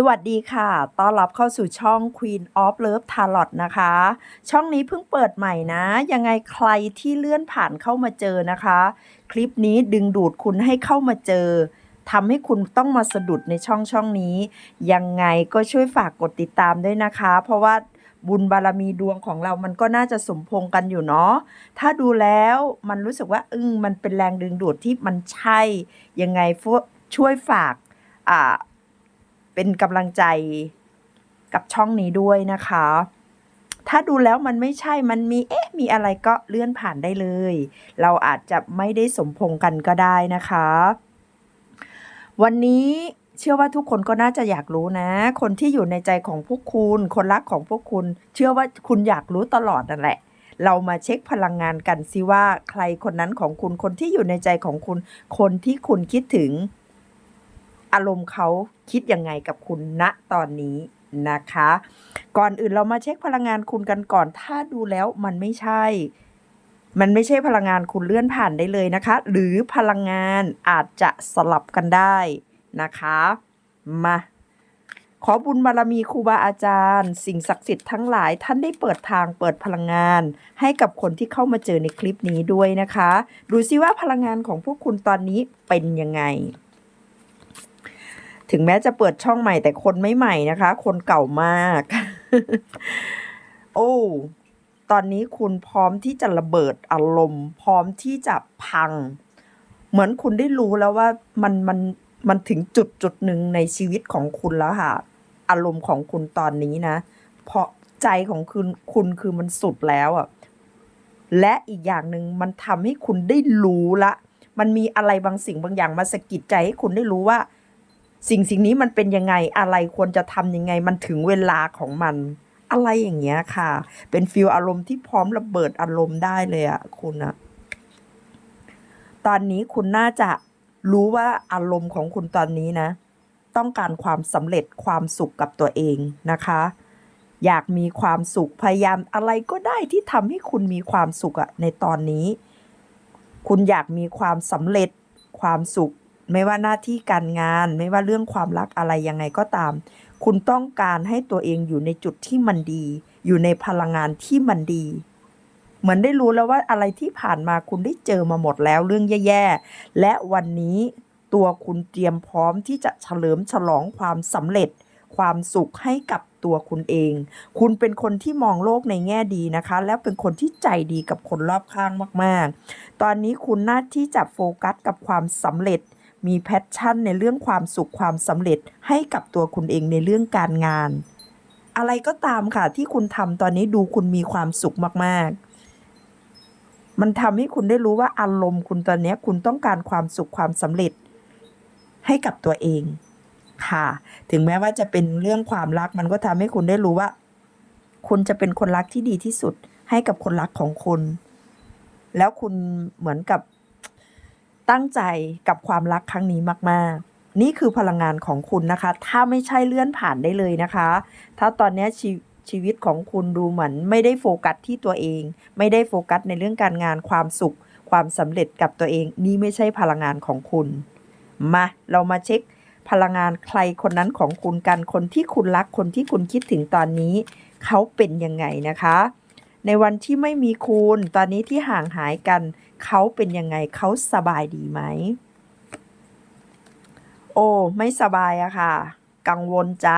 สวัสดีค่ะ ต้อนรับเข้าสู่ช่อง Queen of Love Tarot นะคะ ช่องนี้เพิ่งเปิดใหม่นะ ยังไงใครที่เลื่อนผ่านเข้ามาเจอนะคะ คลิปนี้ดึงดูดคุณให้เข้ามาเจอทำให้คุณต้องมาสะดุดในช่องช่องนี้ ยังไงก็ช่วยฝากกดติดตามด้วยนะคะ เพราะว่าบุญบารมีดวงของเรามันก็น่าจะสมพงกันอยู่เนาะ ถ้าดูแล้วมันรู้สึกว่าอึ้งมันเป็นแรงดึงดูดที่มันใช่ ยังไงฟวช่วยฝากอ่า เป็นกำลังใจกับช่องนี้ด้วยนะคะ ถ้าดูแล้วมันไม่ใช่มันมีเอ๊ะมีอะไรก็เลื่อนผ่านได้เลย เราอาจจะไม่ได้สมพงกันก็ได้นะคะ วันนี้เชื่อว่าทุกคนก็น่าจะอยากรู้นะ คนที่อยู่ในใจของพวกคุณ คนรักของพวกคุณ เชื่อว่าคุณอยากรู้ตลอดนั่นแหละ เรามาเช็คพลังงานกันสิว่าใครคนนั้นของคุณ คนที่อยู่ในใจของคุณ คนที่คุณคิดถึง อารมณ์เขาคิดยังไงกับคุณณตอนนี้นะคะ ก่อนอื่นเรามาเช็คพลังงานคุณกันก่อน ถ้าดูแล้วมันไม่ใช่ มันไม่ใช่พลังงานคุณเลื่อนผ่านได้เลยนะคะ หรือพลังงานอาจจะสลับกันได้นะคะ มาขอบุญบารมีครูบาอาจารย์ สิ่งศักดิ์สิทธิ์ทั้งหลายท่านได้เปิดทางเปิดพลังงาน ให้กับคนที่เข้ามาเจอในคลิปนี้ด้วยนะคะ ดูซิว่าพลังงานของพวกคุณตอนนี้เป็นยังไง ถึงแม้จะเปิดช่องใหม่แต่คนไม่ใหม่นะคะ คนเก่ามาก โอ้ตอนนี้คุณพร้อมที่จะระเบิดอารมณ์ พร้อมที่จะพัง เหมือนคุณได้รู้แล้วว่ามันมันมันถึงจุดจุดหนึ่งในชีวิตของคุณแล้วค่ะ อารมณ์ของคุณตอนนี้นะ เพราะใจของคุณคุณคือมันสุดแล้วอะและอีกอย่างหนึ่งมันทำให้คุณได้รู้ละ มันมีอะไรบางสิ่งบางอย่างมาสะกิดใจให้คุณได้รู้ว่า สิ่งสิ่งนี้มันเป็นยังไงอะไรควรจะทำยังไง มันถึงเวลาของมัน อะไรอย่างเงี้ยค่ะ เป็นฟิลอารมณ์ที่พร้อมระเบิดอารมณ์ได้เลยอะคุณอะตอนนี้คุณน่าจะรู้ว่าอารมณ์ของคุณตอนนี้นะ ต้องการความสำเร็จความสุขกับตัวเองนะคะ อยากมีความสุขพยายามอะไรก็ได้ที่ทำให้คุณมีความสุขอะในตอนนี้ คุณอยากมีความสำเร็จความสุข ไม่ว่าหน้าที่การงาน ไม่ว่าเรื่องความรักอะไรยังไงก็ตาม คุณต้องการให้ตัวเองอยู่ในจุดที่มันดี อยู่ในพลังงานที่มันดี เหมือนได้รู้แล้วว่าอะไรที่ผ่านมาคุณได้เจอมาหมดแล้วเรื่องแย่ๆ และวันนี้ตัวคุณเตรียมพร้อมที่จะเฉลิมฉลองความสำเร็จ ความสุขให้กับตัวคุณเอง คุณเป็นคนที่มองโลกในแง่ดีนะคะ แล้วเป็นคนที่ใจดีกับคนรอบข้างมาก ๆ ตอนนี้คุณน่าที่จะโฟกัสกับความสำเร็จ มีแพชชั่นในเรื่องความสุขความสำเร็จให้กับตัวคุณเองในเรื่องการงาน อะไรก็ตามค่ะที่คุณทำตอนนี้ดูคุณมีความสุขมากๆ มันทำให้คุณได้รู้ว่าอารมณ์คุณตอนนี้คุณต้องการความสุขความสำเร็จ ให้กับตัวเองค่ะ ถึงแม้ว่าจะเป็นเรื่องความรักมันก็ทำให้คุณได้รู้ว่า คุณจะเป็นคนรักที่ดีที่สุดให้กับคนรักของคุณ แล้วคุณเหมือนกับ ตั้งใจกับความรักครั้งนี้มาก ๆ นี่คือพลังงานของคุณนะคะ ถ้าไม่ใช่เลื่อนผ่านได้เลยนะคะ ถ้าตอนนี้ชีชีวิตของคุณดูเหมือนไม่ได้โฟกัสที่ตัวเอง ไม่ได้โฟกัสในเรื่องการงานความสุข ความสำเร็จกับตัวเอง นี่ไม่ใช่พลังงานของคุณ มาเรามาเช็คพลังงานใครคนนั้นของคุณกันคนที่คุณรักคนที่คุณคิดถึงตอนนี้ เขาเป็นยังไงนะคะ ในวันที่ไม่มีคุณตอนนี้ที่ห่างหายกัน เขาเป็นยังไงเขาสบายดีไหม โอ้ ไม่สบายอะค่ะ กังวลใจ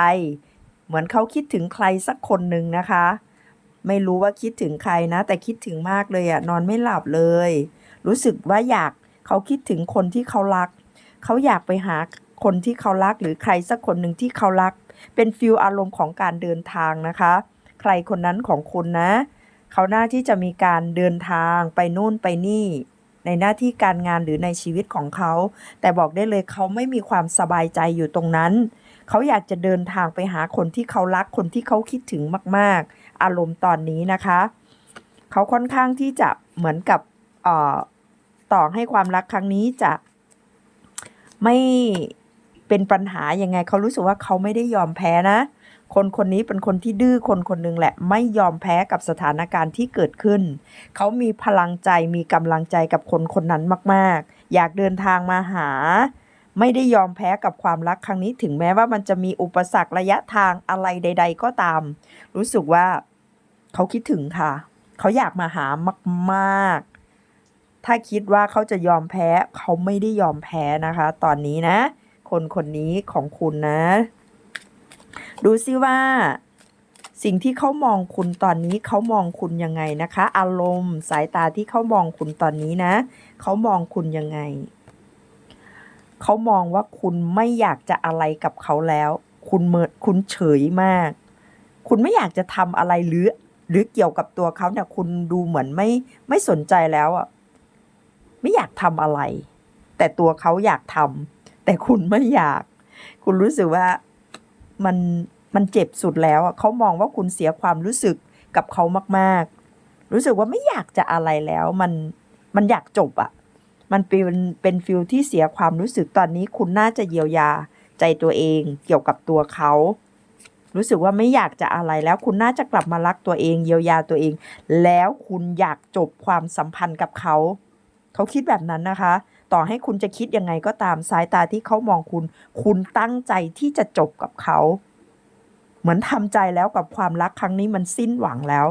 เหมือนเขาคิดถึงใครสักคนหนึ่งนะคะ ไม่รู้ว่าคิดถึงใครนะ แต่คิดถึงมากเลยอะนอนไม่หลับเลย รู้สึกว่าอยากเขาคิดถึงคนที่เขารัก เขาอยากไปหาคนที่เขารักหรือใครสักคนหนึ่งที่เขารัก เป็นฟิลอารมณ์ของการเดินทางนะคะ ใครคนนั้นของคุณนะ เขาหน้าที่จะมีการเดินทางไปนู่นไปนี่ ในหน้าที่การงานหรือในชีวิตของเขา แต่บอกได้เลยเขาไม่มีความสบายใจอยู่ตรงนั้น เขาอยากจะเดินทางไปหาคนที่เขารักคนที่เขาคิดถึงมากๆ อารมณ์ตอนนี้นะคะ เขาค่อนข้างที่จะเหมือนกับต่อให้ความรักครั้งนี้จะไม่เป็นปัญหายังไงเขารู้สึกว่าเขาไม่ได้ยอมแพ้นะ คนคนนี้เป็นคนที่ดื้อคนคนหนึ่งแหละ ไม่ยอมแพ้กับสถานการณ์ที่เกิดขึ้น เขามีพลังใจมีกำลังใจกับคนคนนั้นมาก ๆ อยากเดินทางมาหา ไม่ได้ยอมแพ้กับความรักครั้งนี้ถึงแม้ว่ามันจะมีอุปสรรคระยะทางอะไรใด ๆ ก็ตาม รู้สึกว่าเขาคิดถึงค่ะ เขาอยากมาหามากๆ ถ้าคิดว่าเขาจะยอมแพ้เขาไม่ได้ยอมแพ้นะคะ ตอนนี้นะ คนคนนี้ของคุณนะ ดูซิว่า สิ่งที่เขามองคุณตอนนี้เขามองคุณยังไงนะคะ อารมณ์สายตาที่เขามองคุณตอนนี้นะเขามองคุณยังไงเขามองว่าคุณไม่อยากจะอะไรกับเขาแล้ว คุณเมิดคุณเฉยมาก คุณไม่อยากจะทำอะไรหรือ หรือเกี่ยวกับตัวเขาเนี่ยคุณดูเหมือนไม่ไม่สนใจแล้วอะไม่อยากทำอะไร แต่ตัวเขาอยากทำแต่คุณไม่อยาก คุณรู้สึกว่า มันมันเจ็บสุดแล้วอะเขามองว่าคุณเสียความรู้สึกกับเขามาก ๆ รู้สึกว่าไม่อยากจะอะไรแล้วมันมันอยากจบอะ มันเป็นเป็นฟิลที่เสียความรู้สึกตอนนี้คุณน่าจะเยียวยาใจตัวเองเกี่ยวกับตัวเขา รู้สึกว่าไม่อยากจะอะไรแล้วคุณน่าจะกลับมารักตัวเองเยียวยาตัวเอง แล้วคุณอยากจบความสัมพันธ์กับเขา เขาคิดแบบนั้นนะคะ ต่อให้คุณจะคิดยังไงก็ตามสายตาที่เขามองคุณ คุณตั้งใจที่จะจบกับเขา เหมือนทำใจแล้วกับความรักครั้งนี้มันสิ้นหวังแล้ว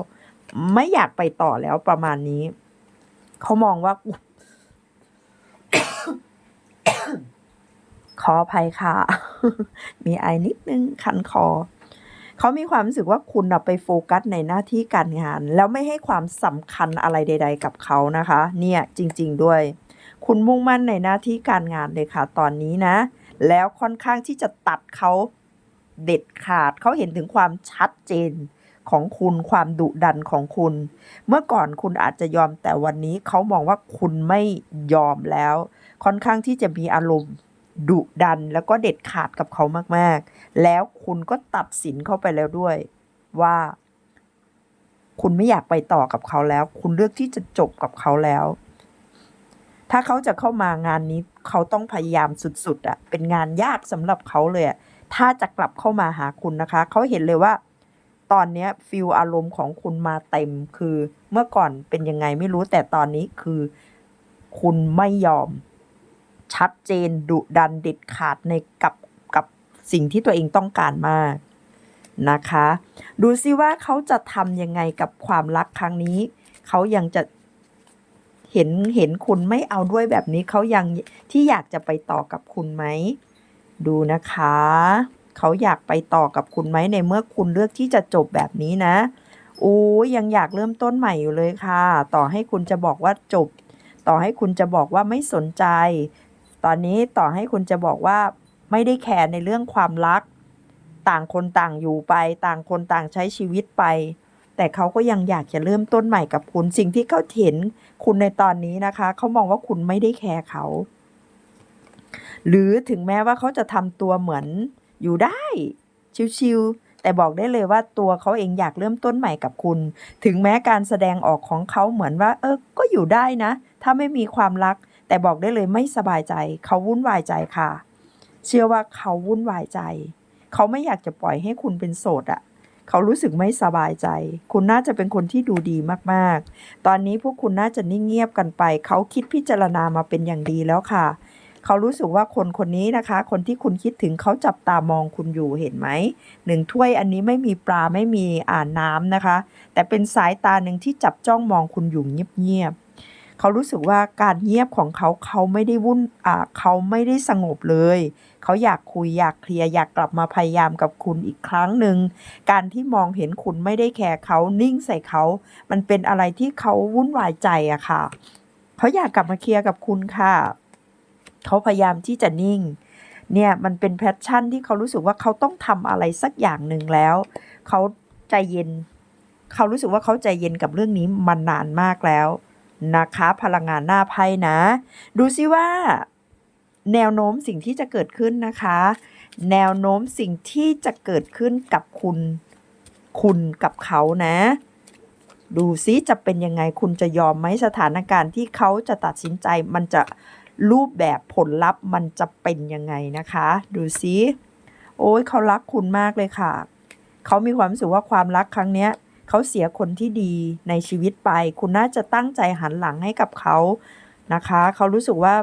ไม่อยากไปต่อแล้วประมาณนี้ เขามองว่าขออภัยค่ะ มีไอนิดนึงคันคอ เขามีความรู้สึกว่าคุณไปโฟกัสในหน้าที่การงาน แล้วไม่ให้ความสำคัญอะไรใด ๆ กับเขานะคะ เนี่ยจริง ๆ ด้วย คุณมุ่งมั่นในหน้าที่การงานเลยค่ะตอนนี้นะ แล้วค่อนข้างที่จะตัดเขาเด็ดขาดเขาเห็นถึงความชัดเจนของคุณความดุดันของคุณ เมื่อก่อนคุณอาจจะยอมแต่วันนี้เขามองว่าคุณไม่ยอมแล้ว ค่อนข้างที่จะมีอารมณ์ดุดันแล้วก็เด็ดขาดกับเขามากๆ แล้วคุณก็ตัดสินเข้าไปแล้วด้วยว่า คุณไม่อยากไปต่อกับเขาแล้ว คุณเลือกที่จะจบกับเขาแล้ว ถ้าเขาจะเข้ามางานนี้เขาต้องพยายามสุดๆอะเป็นงานยากสำหรับเขาเลยอะถ้าจะกลับเข้ามาหาคุณนะคะ เขาเห็นเลยว่า ตอนเนี้ยฟิลอารมณ์ของคุณมาเต็มคือเมื่อก่อนเป็นยังไงไม่รู้แต่ตอนนี้คือ คุณไม่ยอม ชัดเจนดุดันเด็ดขาดในกับกับสิ่งที่ตัวเองต้องการมากนะคะ ดูซิว่าเขาจะทำยังไงกับความรักครั้งนี้ เขายังจะ เห็นเห็นคุณไม่เอาด้วยแบบนี้เขายังที่อยากจะไปต่อกับคุณไหม ดูนะคะ เขาอยากไปต่อกับคุณไหมในเมื่อคุณเลือกที่จะจบแบบนี้นะโอ้ยังอยากเริ่มต้นใหม่อยู่เลยค่ะ ต่อให้คุณจะบอกว่าจบ ต่อให้คุณจะบอกว่าไม่สนใจ ตอนนี้ต่อให้คุณจะบอกว่าไม่ได้แคร์ในเรื่องความรัก ต่างคนต่างอยู่ไป ต่างคนต่างใช้ชีวิตไป แต่เขาก็ยังอยากจะเริ่มต้นใหม่กับคุณสิ่งที่เขาเห็นคุณในตอนนี้นะคะ เขามองว่าคุณไม่ได้แคร์เขา หรือถึงแม้ว่าเขาจะทำตัวเหมือนอยู่ได้ชิวๆแต่บอกได้เลยว่าตัวเขาเองอยากเริ่มต้นใหม่กับคุณ ถึงแม้การแสดงออกของเขาเหมือนว่า เออก็อยู่ได้นะ ถ้าไม่มีความรัก แต่บอกได้เลยไม่สบายใจ เขาวุ่นวายใจค่ะ เชื่อว่าเขาวุ่นวายใจ เขาไม่อยากจะปล่อยให้คุณเป็นโสดอะ เขารู้สึกไม่สบายใจ คุณน่าจะเป็นคนที่ดูดีมากๆ ตอนนี้พวกคุณน่าจะนิ่งเงียบกันไป เขาคิดพิจารณามาเป็นอย่างดีแล้วค่ะ เขารู้สึกว่าคนคนนี้นะคะ คนที่คุณคิดถึงเขาจับตามองคุณอยู่เห็นไหมหนึ่งถ้วยอันนี้ไม่มีปลาไม่มีอ่านน้ำนะคะ แต่เป็นสายตาหนึ่งที่จับจ้องมองคุณอยู่เงียบๆเขารู้สึกว่าการเงียบของเขาเขาไม่ได้วุ่นอ่าเขาไม่ได้สงบเลย เขาอยากคุยอยากเคลียร์อยากกลับมาพยายามกับคุณอีกครั้งหนึ่ง การที่มองเห็นคุณไม่ได้แคร์เขานิ่งใส่เขา มันเป็นอะไรที่เขาวุ่นวายใจอะค่ะ เขาอยากกลับมาเคลียร์กับคุณค่ะ เขาพยายามที่จะนิ่ง เนี่ยมันเป็นแพชชั่นที่เขารู้สึกว่าเขาต้องทำอะไรสักอย่างหนึ่งแล้ว เขาใจเย็น เขารู้สึกว่าเขาใจเย็นกับเรื่องนี้มานานมากแล้วนะคะพลังงานหน้าไพ่นะ ดูซิว่า แนวโน้มสิ่งที่จะเกิดขึ้นนะคะ แนวโน้มสิ่งที่จะเกิดขึ้นกับคุณ คุณกับเขานะ ดูซิจะเป็นยังไงคุณจะยอมไหมสถานการณ์ที่เขาจะตัดสินใจมันจะรูปแบบผลลัพธ์มันจะเป็นยังไงนะคะ ดูซิโอ้ยเขารักคุณมากเลยค่ะ เขามีความรู้สึกว่าความรักครั้งเนี้ยเขาเสียคนที่ดีในชีวิตไป คุณน่าจะตั้งใจหันหลังให้กับเขานะคะ เขารู้สึกว่า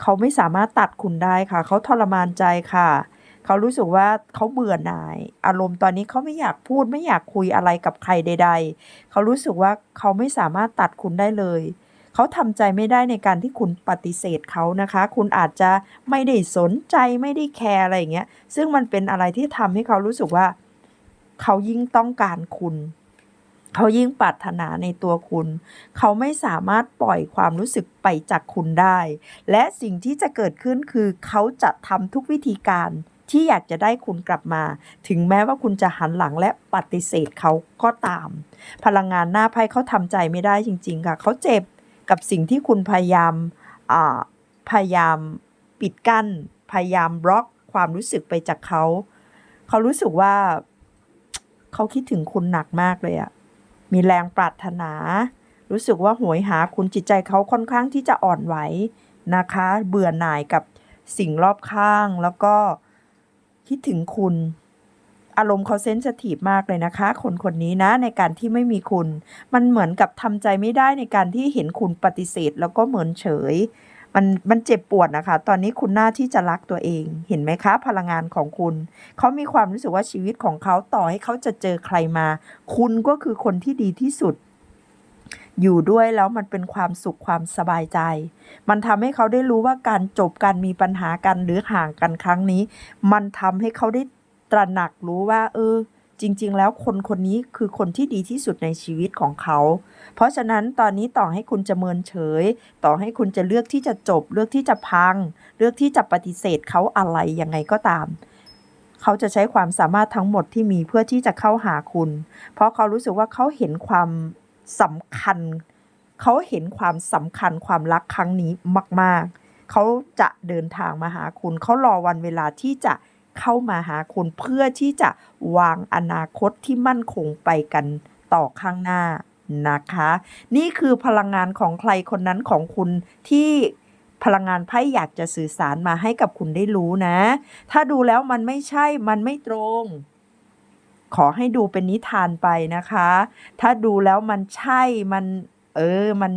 เขาไม่สามารถตัดคุณได้ค่ะ เขาทรมานใจค่ะ เขารู้สึกว่าเขาเบื่อหน่าย อารมณ์ตอนนี้เขาไม่อยากพูดไม่อยากคุยอะไรกับใครใด ๆ เขารู้สึกว่าเขาไม่สามารถตัดคุณได้เลย เขาทำใจไม่ได้ในการที่คุณปฏิเสธเขานะคะ คุณอาจจะไม่ได้สนใจไม่ได้แคร์อะไรอย่างเงี้ย ซึ่งมันเป็นอะไรที่ทำให้เขารู้สึกว่า เขายิ่งต้องการคุณ เขายิ่งปรารถนาในตัวคุณ เขาไม่สามารถปล่อยความรู้สึกไปจากคุณได้ และสิ่งที่จะเกิดขึ้นคือเขาจะทำทุกวิธีการที่อยากจะได้คุณกลับมา ถึงแม้ว่าคุณจะหันหลังและปฏิเสธเขาก็ตาม พลังงานหน้าไพ่เขาทำใจไม่ได้จริง ๆ ค่ะ เขาเจ็บกับสิ่งที่คุณพยายามอ่าพยายามปิดกั้น พยายามบล็อกความรู้สึกไปจากเขา เขารู้สึกว่า เขาคิดถึงคุณหนักมากเลยอะ มีแรงปรารถนา รู้สึกว่าโหยหาคุณจิตใจเขาค่อนข้างที่จะอ่อนไหวนะคะ เบื่อหน่ายกับสิ่งรอบข้างแล้วก็คิดถึงคุณ อารมณ์เขาเซนสทีฟมากเลยนะคะ คนคนนี้นะในการที่ไม่มีคุณ มันเหมือนกับทำใจไม่ได้ในการที่เห็นคุณปฏิเสธ แล้วก็เหมือนเฉย มันมันเจ็บปวดนะคะ ตอนนี้คุณหน้าที่จะรักตัวเอง เห็นไหมคะ พลังงานของคุณ เขามีความรู้สึกว่าชีวิตของเขาต่อให้เขาจะเจอใครมา คุณก็คือคนที่ดีที่สุด อยู่ด้วยแล้วมันเป็นความสุขความสบายใจ มันทำให้เขาได้รู้ว่าการจบการมีปัญหากันหรือห่างกันครั้งนี้ มันทำให้เขาได้ตระหนักรู้ว่า เออ จริง ๆ แล้วคนคนนี้คือคนที่ดีที่สุดในชีวิตของเขา เพราะฉะนั้นตอนนี้ต่อให้คุณจะเมินเฉย ต่อให้คุณจะเลือกที่จะจบ เลือกที่จะพัง เลือกที่จะปฏิเสธเขาอะไรยังไงก็ตาม เขาจะใช้ความสามารถทั้งหมดที่มีเพื่อที่จะเข้าหาคุณ เพราะเขารู้สึกว่าเขาเห็นความสำคัญ เขาเห็นความสำคัญความรักครั้งนี้มาก ๆ เขาจะเดินทางมาหาคุณ เขารอวันเวลาที่จะ เข้ามาหาคุณเพื่อที่จะวางอนาคตที่มั่นคงไปกันต่อข้างหน้านะคะ นี่คือพลังงานของใครคนนั้นของคุณที่พลังงานไพ่อยากจะสื่อสารมาให้กับคุณได้รู้นะ ถ้าดูแล้วมันไม่ใช่มันไม่ตรง ขอให้ดูเป็นนิทานไปนะคะ ถ้าดูแล้วมันใช่มัน เออมัน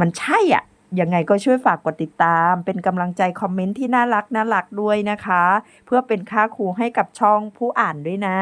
มันใช่อะ ยังไงก็ช่วยฝากกดติดตาม เป็นกำลังใจคอมเมนต์ที่น่ารักน่ารักด้วยนะคะ เพื่อเป็นค่าครูให้กับช่องผู้อ่านด้วยนะ